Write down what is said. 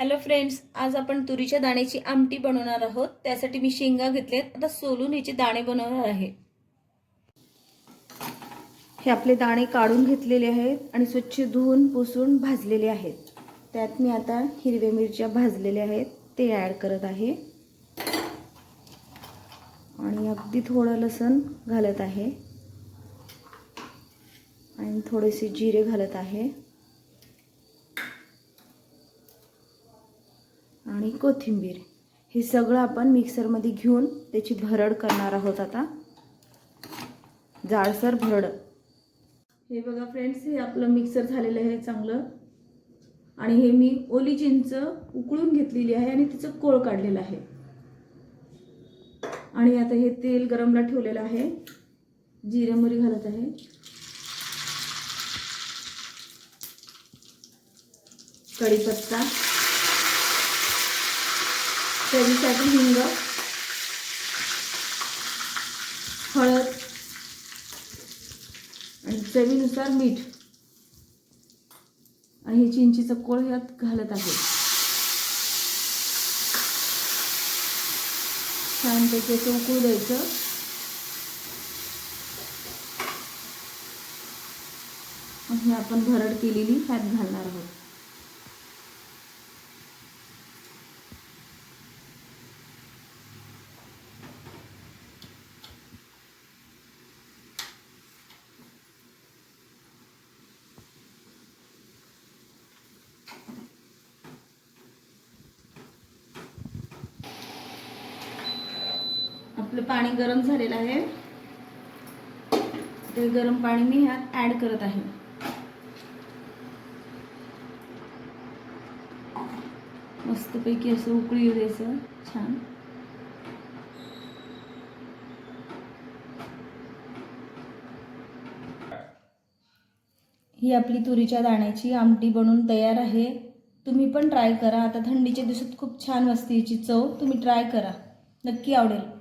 Hello friends आज आपण तुरीच्या दाण्याची आमटी बनवणार आहोत. त्यासाठी मी शेंगा घेतलेत आता सोलून याचे दाणे बनवणार आहे. हे आपले दाणे काढून घेतलेले आहेत आणि स्वच्छ धुवून पुसून भाजलेले आहेत. त्यात मी आता हिरव्या मिरच्या भाजलेल्या आहेत. ते ॲड करत आहे. आणि अगदी थोडं लसण घालत आहे. आणि थोडेसे जिरे घालत आहे. आणि कोथिंबीर. हे सगळं आपण मिक्सरमध्ये घेऊन त्याची भरड करणार आहोत आता. जाळसर भरड. हे बघा फ्रेंड्स हे आपलं मिक्सर झालेलं आहे चांगलं. आणि हे मी ओली चिंच उकळून घेतलेली आहे आणि तिचं कोळ काढलेलं आहे. आणि आता हे तेल गरमला ठेवलेलं आहे. जिरे मोरी घालत आहे. कढीपत्ता. चवीसाठी हिंग हळद आणि चवीनुसार मीठ. आणि हे चिंचीचं कोळ यात घालत आहे. छानपैकी असं उकळू द्यायचं. आणि आपण भरड केलेली ह्यात घालणार आहोत. आपलं पाणी गरम झालेलं आहे. ते गरम पाणी मी ह्यात ॲड करत आहे. मस्तपैकी असं उकळी येऊ द्यायचं. छान. ही आपली तुरीच्या दाण्याची आमटी बनून तयार आहे. तुम्ही पण ट्राय करा. आता थंडीच्या दिवसात खूप छान असते याची चव. तुम्ही ट्राय करा. नक्की आवडेल.